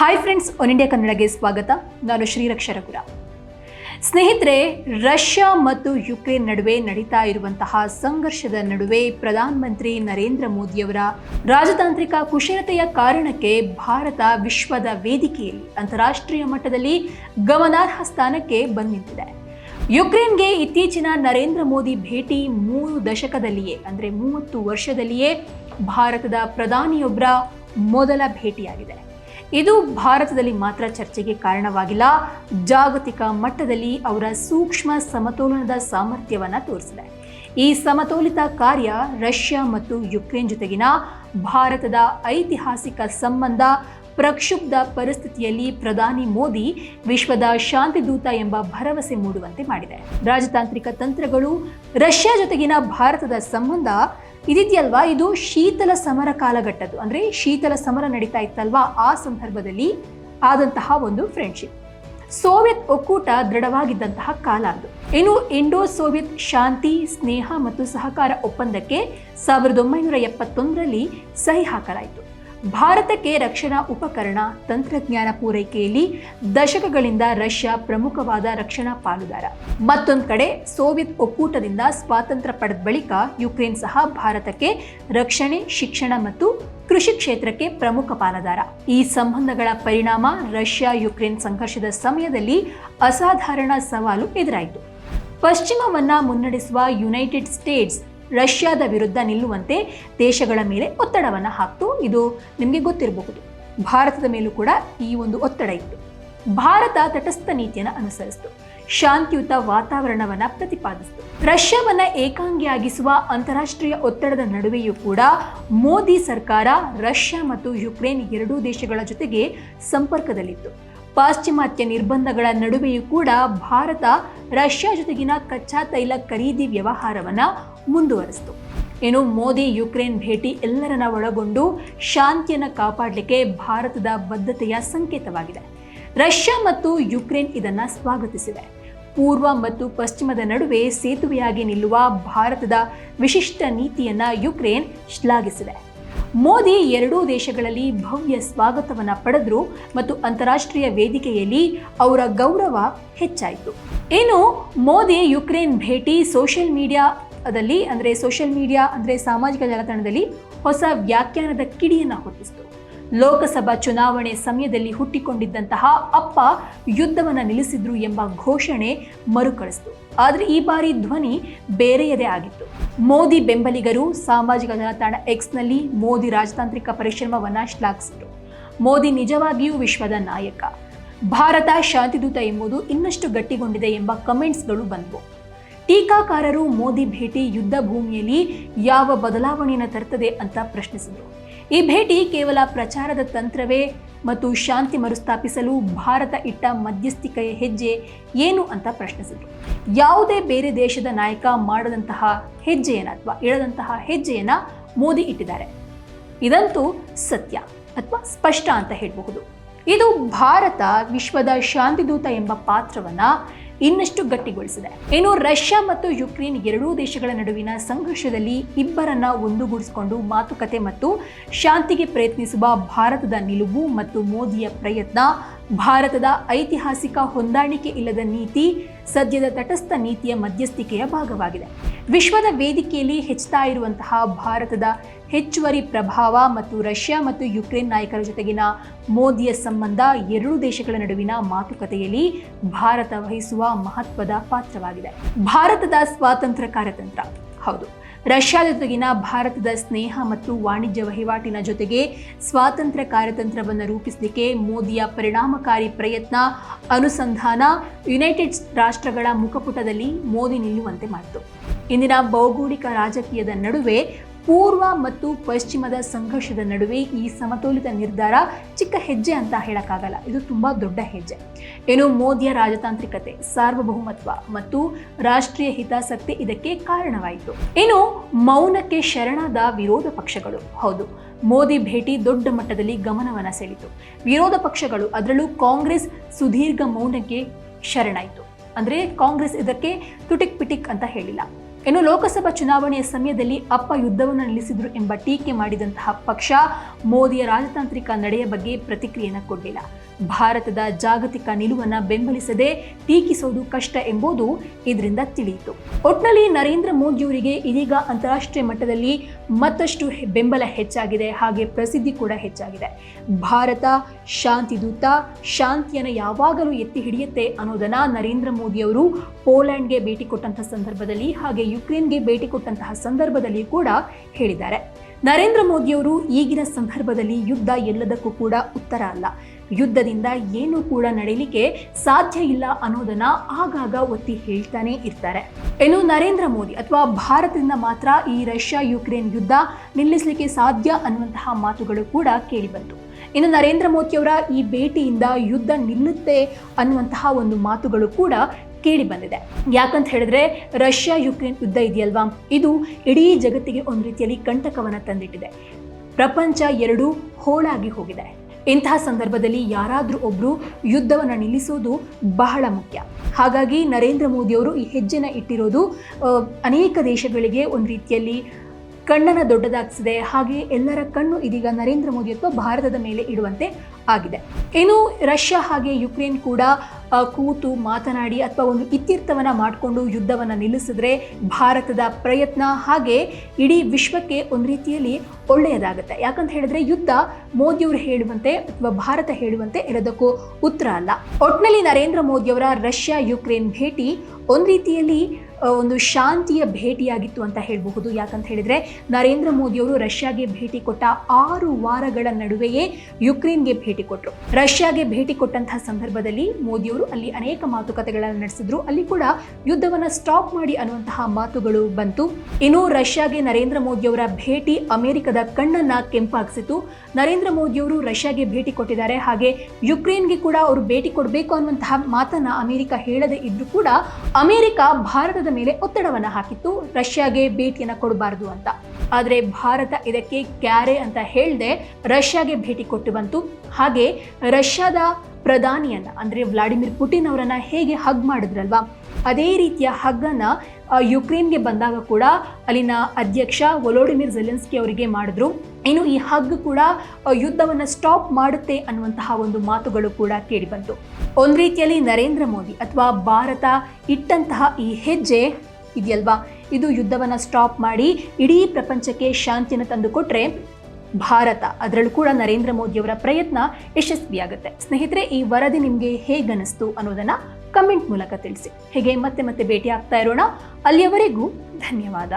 Hi friends one India ಕನ್ನಡಗೆ ಸ್ವಾಗತ. ನಾನು ಶ್ರೀರಕ್ಷರಗುರ ಸ್ನೇಹಿತರೆ, ರಷ್ಯಾ ಮತ್ತು ಯುಕ್ರೇನ್ ನಡುವೆ ನಡೀತಾ ಇರುವಂತಹ ಸಂಘರ್ಷದ ನಡುವೆ ಪ್ರಧಾನಮಂತ್ರಿ ನರೇಂದ್ರ ಮೋದಿಯವರ ರಾಜತಾಂತ್ರಿಕ ಕುಶಲತೆಯ ಕಾರಣಕ್ಕೆ ಭಾರತ ವಿಶ್ವದ ವೇದಿಕೆಯಲ್ಲಿ, ಅಂತಾರಾಷ್ಟ್ರೀಯ ಮಟ್ಟದಲ್ಲಿ ಗಮನಾರ್ಹ ಸ್ಥಾನಕ್ಕೆ ಬಂದಿದೆ. ಯುಕ್ರೇನ್ಗೆ ಇತ್ತೀಚಿನ ನರೇಂದ್ರ ಮೋದಿ ಭೇಟಿ ಮೂರು ದಶಕದಲ್ಲಿಯೇ, ಅಂದರೆ ಮೂವತ್ತು ವರ್ಷದಲ್ಲಿಯೇ ಭಾರತದ ಪ್ರಧಾನಿಯೊಬ್ಬರ ಮೊದಲ ಭೇಟಿಯಾಗಿದೆ. ಇದು ಭಾರತದಲ್ಲಿ ಮಾತ್ರ ಚರ್ಚೆಗೆ ಕಾರಣವಾಗಿಲ್ಲ. ಜಾಗತಿಕ ಮಟ್ಟದಲ್ಲಿ ಅವರ ಸೂಕ್ಷ್ಮ ಸಮತೋಲನದ ಸಾಮರ್ಥ್ಯವನ್ನು ತೋರಿಸಿದೆ. ಈ ಸಮತೋಲಿತ ಕಾರ್ಯ ರಷ್ಯಾ ಮತ್ತು ಯುಕ್ರೇನ್ ಜೊತೆಗಿನ ಭಾರತದ ಐತಿಹಾಸಿಕ ಸಂಬಂಧ, ಪ್ರಕ್ಷುಬ್ಧ ಪರಿಸ್ಥಿತಿಯಲ್ಲಿ ಪ್ರಧಾನಿ ಮೋದಿ ವಿಶ್ವದ ಶಾಂತಿದೂತ ಎಂಬ ಭರವಸೆ ಮೂಡುವಂತೆ ಮಾಡಿದೆ. ರಾಜತಾಂತ್ರಿಕ ತಂತ್ರಗಳು ರಷ್ಯಾ ಜೊತೆಗಿನ ಭಾರತದ ಸಂಬಂಧ ಇದಿದೆಯಲ್ವಾ? ಇದು ಶೀತಲ ಸಮರ ಕಾಲಘಟ್ಟದ್ದು. ಅಂದ್ರೆ ಶೀತಲ ಸಮರ ನಡೀತಾ ಇತ್ತಲ್ವಾ? ಆ ಸಂದರ್ಭದಲ್ಲಿ ಆದಂತಹ ಒಂದು ಫ್ರೆಂಡ್ಶಿಪ್ ಸೋವಿಯತ್ ಒಕ್ಕೂಟ ದೃಢವಾಗಿದ್ದಂತಹ ಕಾಲ ಅದು. ಇನ್ನು ಇಂಡೋ ಸೋವಿಯತ್ ಶಾಂತಿ, ಸ್ನೇಹ ಮತ್ತು ಸಹಕಾರ ಒಪ್ಪಂದಕ್ಕೆ ಸಾವಿರದ ಒಂಬೈನೂರ ಎಪ್ಪತ್ತೊಂದರಲ್ಲಿ ಸಹಿ ಹಾಕಲಾಯಿತು. ಭಾರತಕ್ಕೆ ರಕ್ಷಣಾ ಉಪಕರಣ ತಂತ್ರಜ್ಞಾನ ಪೂರೈಕೆಯಲ್ಲಿ ದಶಕಗಳಿಂದ ರಷ್ಯಾ ಪ್ರಮುಖವಾದ ರಕ್ಷಣಾ ಪಾಲುದಾರ. ಮತ್ತೊಂದು ಕಡೆ, ಸೋವಿಯತ್ ಒಕ್ಕೂಟದಿಂದ ಸ್ವಾತಂತ್ರ್ಯ ಪಡೆದ ಬಳಿಕ ಯುಕ್ರೇನ್ ಸಹ ಭಾರತಕ್ಕೆ ರಕ್ಷಣೆ, ಶಿಕ್ಷಣ ಮತ್ತು ಕೃಷಿ ಕ್ಷೇತ್ರಕ್ಕೆ ಪ್ರಮುಖ ಪಾಲುದಾರ. ಈ ಸಂಬಂಧಗಳ ಪರಿಣಾಮ ರಷ್ಯಾ ಯುಕ್ರೇನ್ ಸಂಘರ್ಷದ ಸಮಯದಲ್ಲಿ ಅಸಾಧಾರಣ ಸವಾಲು ಎದುರಾಯಿತು. ಪಶ್ಚಿಮವನ್ನ ಮುನ್ನಡೆಸುವ ಯುನೈಟೆಡ್ ಸ್ಟೇಟ್ಸ್ ರಷ್ಯಾದ ವಿರುದ್ಧ ನಿಲ್ಲುವಂತೆ ದೇಶಗಳ ಮೇಲೆ ಒತ್ತಡವನ್ನು ಹಾಕ್ತು. ಇದು ನಿಮಗೆ ಗೊತ್ತಿರಬಹುದು. ಭಾರತದ ಮೇಲೂ ಕೂಡ ಈ ಒಂದು ಒತ್ತಡ ಇತ್ತು. ಭಾರತ ತಟಸ್ಥ ನೀತಿಯನ್ನು ಅನುಸರಿಸಿತು. ಶಾಂತಿಯುತ ವಾತಾವರಣವನ್ನು ಪ್ರತಿಪಾದಿಸಿತು. ರಷ್ಯಾವನ್ನು ಏಕಾಂಗಿಯಾಗಿಸುವ ಅಂತಾರಾಷ್ಟ್ರೀಯ ಒತ್ತಡದ ನಡುವೆಯೂ ಕೂಡ ಮೋದಿ ಸರ್ಕಾರ, ರಷ್ಯಾ ಮತ್ತು ಯುಕ್ರೇನ್ ಎರಡೂ ದೇಶಗಳ ಜೊತೆಗೆ ಸಂಪರ್ಕದಲ್ಲಿತ್ತು. ಪಾಶ್ಚಿಮಾತ್ಯ ನಿರ್ಬಂಧಗಳ ನಡುವೆಯೂ ಕೂಡ ಭಾರತ ರಷ್ಯಾ ಜೊತೆಗಿನ ಕಚ್ಚಾ ತೈಲ ಖರೀದಿ ವ್ಯವಹಾರವನ್ನ ಮುಂದುವರಿಸಿತು. ಏನು, ಮೋದಿ, ಯುಕ್ರೇನ್ ಭೇಟಿ ಎಲ್ಲರನ್ನ ಒಳಗೊಂಡು ಶಾಂತಿಯನ್ನು ಕಾಪಾಡಲಿಕ್ಕೆ ಭಾರತದ ಬದ್ಧತೆಯ ಸಂಕೇತವಾಗಿದೆ. ರಷ್ಯಾ ಮತ್ತು ಯುಕ್ರೇನ್ ಇದನ್ನು ಸ್ವಾಗತಿಸಿದೆ ಪೂರ್ವ ಮತ್ತು ಪಶ್ಚಿಮದ ನಡುವೆ ಸೇತುವೆಯಾಗಿ ನಿಲ್ಲುವ ಭಾರತದ ವಿಶಿಷ್ಟ ನೀತಿಯನ್ನು ಯುಕ್ರೇನ್ ಶ್ಲಾಘಿಸಿದೆ. ಮೋದಿ ಎರಡೂ ದೇಶಗಳಲ್ಲಿ ಭವ್ಯ ಸ್ವಾಗತವನ್ನು ಪಡೆದ್ರು ಮತ್ತು ಅಂತಾರಾಷ್ಟ್ರೀಯ ವೇದಿಕೆಯಲ್ಲಿ ಅವರ ಗೌರವ ಹೆಚ್ಚಾಯಿತು. ಇನ್ನು ಮೋದಿ ಯುಕ್ರೇನ್ ಭೇಟಿ ಸೋಷಿಯಲ್ ಮೀಡಿಯಾದಲ್ಲಿ ಅಂದರೆ ಸೋಷಿಯಲ್ ಮೀಡಿಯಾ ಅಂದರೆ ಸಾಮಾಜಿಕ ಜಾಲತಾಣದಲ್ಲಿ ಹೊಸ ವ್ಯಾಖ್ಯಾನದ ಕಿಡಿಯನ್ನು ಹೊತ್ತಿಸಿತು. ಲೋಕಸಭಾ ಚುನಾವಣೆ ಸಮಯದಲ್ಲಿ ಹುಟ್ಟಿಕೊಂಡಿದ್ದಂತಹ ಅಪ್ಪ ಯುದ್ಧವನ್ನು ನಿಲ್ಲಿಸಿದ್ರು ಎಂಬ ಘೋಷಣೆ ಮರುಕಳಿಸಿತು. ಆದರೆ ಈ ಬಾರಿ ಧ್ವನಿ ಬೇರೆಯದೇ ಆಗಿತ್ತು. ಮೋದಿ ಬೆಂಬಲಿಗರು ಸಾಮಾಜಿಕ ಜಾಲತಾಣ ಎಕ್ಸ್ನಲ್ಲಿ ಮೋದಿ ರಾಜತಾಂತ್ರಿಕ ಪರಿಶ್ರಮವನ್ನು ಶ್ಲಾಘಿಸಿದರು. ಮೋದಿ ನಿಜವಾಗಿಯೂ ವಿಶ್ವದ ನಾಯಕ. ಭಾರತ ಶಾಂತಿದೂತ ಎಂಬುದು ಇನ್ನಷ್ಟು ಗಟ್ಟಿಗೊಂಡಿದೆ ಎಂಬ ಕಮೆಂಟ್ಸ್ಗಳು ಬಂದವು. ಟೀಕಾಕಾರರು ಮೋದಿ ಭೇಟಿ ಯುದ್ಧ ಭೂಮಿಯಲ್ಲಿ ಯಾವ ಬದಲಾವಣೆಯನ್ನು ತರ್ತದೆ ಅಂತ ಪ್ರಶ್ನಿಸಿದರು. ಈ ಭೇಟಿ ಕೇವಲ ಪ್ರಚಾರದ ತಂತ್ರವೇ ಮತ್ತು ಶಾಂತಿ ಮರುಸ್ಥಾಪಿಸಲು ಭಾರತ ಇಟ್ಟ ಮಧ್ಯಸ್ಥಿಕೆಯ ಹೆಜ್ಜೆ ಏನು ಅಂತ ಪ್ರಶ್ನಿಸಿದರು. ಯಾವುದೇ ಬೇರೆ ದೇಶದ ನಾಯಕ ಮಾಡದಂತಹ ಹೆಜ್ಜೆಯನ್ನು ಅಥವಾ ಇಳದಂತಹ ಹೆಜ್ಜೆಯನ್ನು ಮೋದಿ ಇಟ್ಟಿದ್ದಾರೆ. ಇದಂತೂ ಸತ್ಯ ಅಥವಾ ಸ್ಪಷ್ಟ ಅಂತ ಹೇಳಬಹುದು. ಇದು ಭಾರತ ವಿಶ್ವದ ಶಾಂತಿದೂತ ಎಂಬ ಪಾತ್ರವನ್ನ ಇನ್ನಷ್ಟು ಗಟ್ಟಿಗೊಳಿಸಿದೆ. ಇನ್ನು ರಷ್ಯಾ ಮತ್ತು ಯುಕ್ರೇನ್ ಎರಡೂ ದೇಶಗಳ ನಡುವಿನ ಸಂಘರ್ಷದಲ್ಲಿ ಇಬ್ಬರನ್ನ ಒಂದುಗೂಡಿಸಿಕೊಂಡು ಮಾತುಕತೆ ಮತ್ತು ಶಾಂತಿಗೆ ಪ್ರಯತ್ನಿಸುವ ಭಾರತದ ನಿಲುವು ಮತ್ತು ಮೋದಿಯ ಪ್ರಯತ್ನ, ಭಾರತದ ಐತಿಹಾಸಿಕ ಹೊಂದಾಣಿಕೆ ಇಲ್ಲದ ನೀತಿ, ಸದ್ಯದ ತಟಸ್ಥ ನೀತಿಯ ಮಧ್ಯಸ್ಥಿಕೆಯ ಭಾಗವಾಗಿದೆ. ವಿಶ್ವದ ವೇದಿಕೆಯಲ್ಲಿ ಹೆಚ್ಚುತ್ತಾ ಇರುವಂತಹ ಭಾರತದ ಹೆಚ್ಚುವರಿ ಪ್ರಭಾವ ಮತ್ತು ರಷ್ಯಾ ಮತ್ತು ಯುಕ್ರೇನ್ ನಾಯಕರ ಜೊತೆಗಿನ ಮೋದಿಯ ಸಂಬಂಧ ಎರಡೂ ದೇಶಗಳ ನಡುವಿನ ಮಾತುಕತೆಯಲ್ಲಿ ಭಾರತ ವಹಿಸುವ ಮಹತ್ವದ ಪಾತ್ರವಾಗಿದೆ. ಭಾರತದ ಸ್ವಾತಂತ್ರ್ಯ ಕಾರ್ಯತಂತ್ರ. ಹೌದು. ರಷ್ಯಾದ ಜೊತೆಗಿನ ಭಾರತದ ಸ್ನೇಹ ಮತ್ತು ವಾಣಿಜ್ಯ ವಹಿವಾಟಿನ ಜೊತೆಗೆ ಸ್ವಾತಂತ್ರ್ಯ ಕಾರ್ಯತಂತ್ರವನ್ನು ರೂಪಿಸಲಿಕ್ಕೆ ಮೋದಿಯ ಪರಿಣಾಮಕಾರಿ ಪ್ರಯತ್ನ, ಅನುಸಂಧಾನ, ಯುನೈಟೆಡ್ ರಾಷ್ಟ್ರಗಳ ಮುಖಪುಟದಲ್ಲಿ ಮೋದಿ ನಿಲ್ಲುವಂತೆ ಮಾಡಿತು. ಇಂದಿನ ಭೌಗೋಳಿಕ ರಾಜಕೀಯದ ನಡುವೆ ಪೂರ್ವ ಮತ್ತು ಪಶ್ಚಿಮದ ಸಂಘರ್ಷದ ನಡುವೆ ಈ ಸಮತೋಲಿತ ನಿರ್ಧಾರ ಚಿಕ್ಕ ಹೆಜ್ಜೆ ಅಂತ ಹೇಳಕ್ಕಾಗಲ್ಲ. ಇದು ತುಂಬಾ ದೊಡ್ಡ ಹೆಜ್ಜೆ. ಏನು ಮೋದಿಯ ರಾಜತಾಂತ್ರಿಕತೆ, ಸಾರ್ವಭೌಮತ್ವ ಮತ್ತು ರಾಷ್ಟ್ರೀಯ ಹಿತಾಸಕ್ತಿ ಇದಕ್ಕೆ ಕಾರಣವಾಯಿತು. ಏನು ಮೌನಕ್ಕೆ ಶರಣಾದ ವಿರೋಧ ಪಕ್ಷಗಳು. ಹೌದು, ಮೋದಿ ಭೇಟಿ ದೊಡ್ಡ ಮಟ್ಟದಲ್ಲಿ ಗಮನವನ್ನು ಸೆಳೆಯಿತು. ವಿರೋಧ ಪಕ್ಷಗಳು ಅದರಲ್ಲೂ ಕಾಂಗ್ರೆಸ್ ಸುದೀರ್ಘ ಮೌನಕ್ಕೆ ಶರಣಾಯಿತು. ಅಂದ್ರೆ ಕಾಂಗ್ರೆಸ್ ಇದಕ್ಕೆ ತುಟಿಕ್ ಪಿಟಿಕ್ ಅಂತ ಹೇಳಿಲ್ಲ. ಇನ್ನು ಲೋಕಸಭಾ ಚುನಾವಣೆಯ ಸಮಯದಲ್ಲಿ ಅಪ್ಪ ಯುದ್ಧವನ್ನು ನಿಲ್ಲಿಸಿದ್ರು ಎಂಬ ಟೀಕೆ ಮಾಡಿದಂತಹ ಪಕ್ಷ ಮೋದಿಯ ರಾಜತಾಂತ್ರಿಕ ನಡೆಯ ಬಗ್ಗೆ ಪ್ರತಿಕ್ರಿಯೆಯನ್ನು ಕೊಡಲಿಲ್ಲ. ಭಾರತದ ಜಾಗತಿಕ ನಿಲುವನ್ನು ಬೆಂಬಲಿಸದೆ ಟೀಕಿಸೋದು ಕಷ್ಟ ಎಂಬುದು ಇದರಿಂದ ತಿಳಿಯಿತು. ಒಟ್ನಲ್ಲಿ ನರೇಂದ್ರ ಮೋದಿಯವರಿಗೆ ಇದೀಗ ಅಂತಾರಾಷ್ಟ್ರೀಯ ಮಟ್ಟದಲ್ಲಿ ಮತ್ತಷ್ಟು ಬೆಂಬಲ ಹೆಚ್ಚಾಗಿದೆ, ಹಾಗೆ ಪ್ರಸಿದ್ಧಿ ಕೂಡ ಹೆಚ್ಚಾಗಿದೆ. ಭಾರತ ಶಾಂತಿ ದೂತ ಶಾಂತಿಯನ್ನು ಯಾವಾಗಲೂ ಎತ್ತಿ ಹಿಡಿಯುತ್ತೆ ಅನ್ನೋದನ್ನ ನರೇಂದ್ರ ಮೋದಿಯವರು ಪೋಲೆಂಡ್ಗೆ ಭೇಟಿ ಕೊಟ್ಟಂತಹ ಸಂದರ್ಭದಲ್ಲಿ ಹಾಗೆ ಯುಕ್ರೇನ್ಗೆ ಭೇಟಿ ಕೊಟ್ಟಂತಹ ಸಂದರ್ಭದಲ್ಲಿ ಕೂಡ ಹೇಳಿದ್ದಾರೆ. ನರೇಂದ್ರ ಮೋದಿಯವರು ಈಗಿನ ಸಂದರ್ಭದಲ್ಲಿ ಯುದ್ಧ ಎಲ್ಲದಕ್ಕೂ ಕೂಡ ಉತ್ತರ ಅಲ್ಲ. ಯುದ್ಧದಿಂದ ಏನೂ ಕೂಡ ನಡೆಯಲಿಕ್ಕೆ ಸಾಧ್ಯ ಇಲ್ಲ ಅನ್ನೋದನ್ನ ಆಗಾಗ ಒತ್ತಿ ಹೇಳ್ತಾನೆ ಇರ್ತಾರೆ. ಇನ್ನು ನರೇಂದ್ರ ಮೋದಿ ಅಥವಾ ಭಾರತದಿಂದ ಮಾತ್ರ ಈ ರಷ್ಯಾ ಯುಕ್ರೇನ್ ಯುದ್ಧ ನಿಲ್ಲಿಸಲಿಕ್ಕೆ ಸಾಧ್ಯ ಅನ್ನುವಂತಹ ಮಾತುಗಳು ಕೂಡ ಕೇಳಿಬಂತು. ಇನ್ನು ನರೇಂದ್ರ ಮೋದಿಯವರ ಈ ಭೇಟಿಯಿಂದ ಯುದ್ಧ ನಿಲ್ಲುತ್ತೆ ಅನ್ನುವಂತಹ ಒಂದು ಮಾತುಗಳು ಕೂಡ ಕೇಳಿ ಬಂದಿದೆ. ಯಾಕಂತ ಹೇಳಿದ್ರೆ ರಷ್ಯಾ ಯುಕ್ರೇನ್ ಯುದ್ಧ ಇದೆಯಲ್ವಾ? ಇದು ಇಡೀ ಜಗತ್ತಿಗೆ ಒಂದು ರೀತಿಯಲ್ಲಿ ಕಂಟಕವನ್ನು ತಂದಿಟ್ಟಿದೆ. ಪ್ರಪಂಚ ಎರಡು ಹೋಳಾಗಿ ಹೋಗಿದೆ. ಇಂತಹ ಸಂದರ್ಭದಲ್ಲಿ ಯಾರಾದರೂ ಒಬ್ಬರು ಯುದ್ಧವನ್ನು ನಿಲ್ಲಿಸೋದು ಬಹಳ ಮುಖ್ಯ. ಹಾಗಾಗಿ ನರೇಂದ್ರ ಮೋದಿಯವರು ಈ ಹೆಜ್ಜೆನ ಇಟ್ಟಿರೋದು ಅನೇಕ ದೇಶಗಳಿಗೆ ಒಂದು ರೀತಿಯಲ್ಲಿ ಕಣ್ಣನ್ನು ದೊಡ್ಡದಾಗಿಸಿದೆ. ಹಾಗೆ ಎಲ್ಲರ ಕಣ್ಣು ಇದೀಗ ನರೇಂದ್ರ ಮೋದಿ ಅಥವಾ ಭಾರತದ ಮೇಲೆ ಇಡುವಂತೆ ಆಗಿದೆ. ಇನ್ನು ರಷ್ಯಾ ಹಾಗೆ ಯುಕ್ರೇನ್ ಕೂಡ ಕೂತು ಮಾತನಾಡಿ ಅಥವಾ ಒಂದು ಇತ್ಯರ್ಥವನ್ನ ಮಾಡಿಕೊಂಡು ಯುದ್ಧವನ್ನು ನಿಲ್ಲಿಸಿದ್ರೆ ಭಾರತದ ಪ್ರಯತ್ನ ಹಾಗೆ ಇಡೀ ವಿಶ್ವಕ್ಕೆ ಒಂದು ರೀತಿಯಲ್ಲಿ ಒಳ್ಳೆಯದಾಗುತ್ತೆ. ಯಾಕಂತ ಹೇಳಿದ್ರೆ ಯುದ್ಧ ಮೋದಿಯವರು ಹೇಳುವಂತೆ ಅಥವಾ ಭಾರತ ಹೇಳುವಂತೆ ಇರೋದಕ್ಕೂ ಉತ್ತರ ಅಲ್ಲ. ಒಟ್ನಲ್ಲಿ ನರೇಂದ್ರ ಮೋದಿಯವರ ರಷ್ಯಾ ಯುಕ್ರೇನ್ ಭೇಟಿ ಒಂದು ರೀತಿಯಲ್ಲಿ ಒಂದು ಶಾಂತಿಯ ಭೇಟಿಯಾಗಿತ್ತು ಅಂತ ಹೇಳಬಹುದು. ಯಾಕಂತ ಹೇಳಿದ್ರೆ ನರೇಂದ್ರ ಮೋದಿಯವರು ರಷ್ಯಾಗೆ ಭೇಟಿ ಕೊಟ್ಟ ಆರು ವಾರಗಳ ನಡುವೆಯೇ ಯುಕ್ರೇನ್ಗೆ ಭೇಟಿ ಕೊಟ್ಟರು ರಷ್ಯಾಗೆ ಭೇಟಿ ಕೊಟ್ಟಂತಹ ಸಂದರ್ಭದಲ್ಲಿ ಮೋದಿಯವರು ಅಲ್ಲಿ ಅನೇಕ ಮಾತುಕತೆಗಳನ್ನು ನಡೆಸಿದ್ರು. ಅಲ್ಲಿ ಕೂಡ ಯುದ್ಧವನ್ನ ಸ್ಟಾಪ್ ಮಾಡಿ ಅನ್ನುವಂತಹ ಮಾತುಗಳು ಬಂತು. ಇನ್ನು ರಷ್ಯಾಗೆ ನರೇಂದ್ರ ಮೋದಿಯವರ ಭೇಟಿ ಅಮೆರಿಕದ ಕಣ್ಣನ್ನ ಕೆಂಪಾಗಿಸಿತು. ನರೇಂದ್ರ ಮೋದಿಯವರು ರಷ್ಯಾಗೆ ಭೇಟಿ ಕೊಟ್ಟಿದ್ದಾರೆ. ಹಾಗೆ ಯುಕ್ರೇನ್ಗೆ ಕೂಡ ಅವರು ಭೇಟಿ ಕೊಡಬೇಕು ಅನ್ನುವಂತಹ ಮಾತನ್ನ ಅಮೆರಿಕ ಹೇಳದೆ ಇದ್ರೂ ಕೂಡ ಅಮೆರಿಕ ಭಾರತದ ಮೇಲೆ ಒತ್ತಡವನ್ನ ಹಾಕಿತ್ತು. ರಷ್ಯಾಗೆ ಭೇಟಿಯನ್ನ ಕೊಡಬಾರದು ಅಂತ. ಆದರೆ ಭಾರತ ಇದಕ್ಕೆ ಕ್ಯಾರೆ ಅಂತ ಹೇಳದೆ ರಷ್ಯಾಗೆ ಭೇಟಿ ಕೊಟ್ಟು ಬಂತು. ಹಾಗೆ ರಷ್ಯಾದ ಪ್ರಧಾನಿಯನ್ನ ಅಂದ್ರೆ ವ್ಲಾಡಿಮಿರ್ ಪುಟಿನ್ ಅವರನ್ನ ಹೇಗೆ ಹಗ್ ಮಾಡಿದ್ರಲ್ವಾ? ಅದೇ ರೀತಿಯ ಹಗ್ಗನ ಯುಕ್ರೇನ್ಗೆ ಬಂದಾಗ ಕೂಡ ಅಲ್ಲಿನ ಅಧ್ಯಕ್ಷ ವೊಲೋಡಿಮಿರ್ ಜೆಲೆನ್ಸ್ಕಿ ಅವರಿಗೆ ಮಾಡಿದ್ರು. ಇನ್ನು ಈ ಹಗ್ ಕೂಡ ಯುದ್ಧವನ್ನು ಸ್ಟಾಪ್ ಮಾಡುತ್ತೆ ಅನ್ನುವಂತಹ ಒಂದು ಮಾತುಗಳು ಕೂಡ ಕೇಳಿಬಂತು. ಒಂದು ರೀತಿಯಲ್ಲಿ ನರೇಂದ್ರ ಮೋದಿ ಅಥವಾ ಭಾರತ ಇಟ್ಟಂತಹ ಈ ಹೆಜ್ಜೆ ಇದೆಯಲ್ವಾ? ಇದು ಯುದ್ಧವನ್ನು ಸ್ಟಾಪ್ ಮಾಡಿ ಇಡೀ ಪ್ರಪಂಚಕ್ಕೆ ಶಾಂತಿಯನ್ನು ತಂದುಕೊಟ್ರೆ ಭಾರತ. ಅದರಲ್ಲೂ ಕೂಡ ನರೇಂದ್ರ ಮೋದಿಯವರ ಪ್ರಯತ್ನ ಯಶಸ್ವಿಯಾಗುತ್ತೆ. ಸ್ನೇಹಿತರೆ, ಈ ವರದಿ ನಿಮಗೆ ಹೇಗನಿಸ್ತು ಅನ್ನೋದನ್ನ ಕಮೆಂಟ್ ಮೂಲಕ ತಿಳಿಸಿ. ಹೀಗೆ ಮತ್ತೆ ಮತ್ತೆ ಭೇಟಿ ಆಗ್ತಾ ಇರೋಣ. ಅಲ್ಲಿಯವರೆಗೂ ಧನ್ಯವಾದ.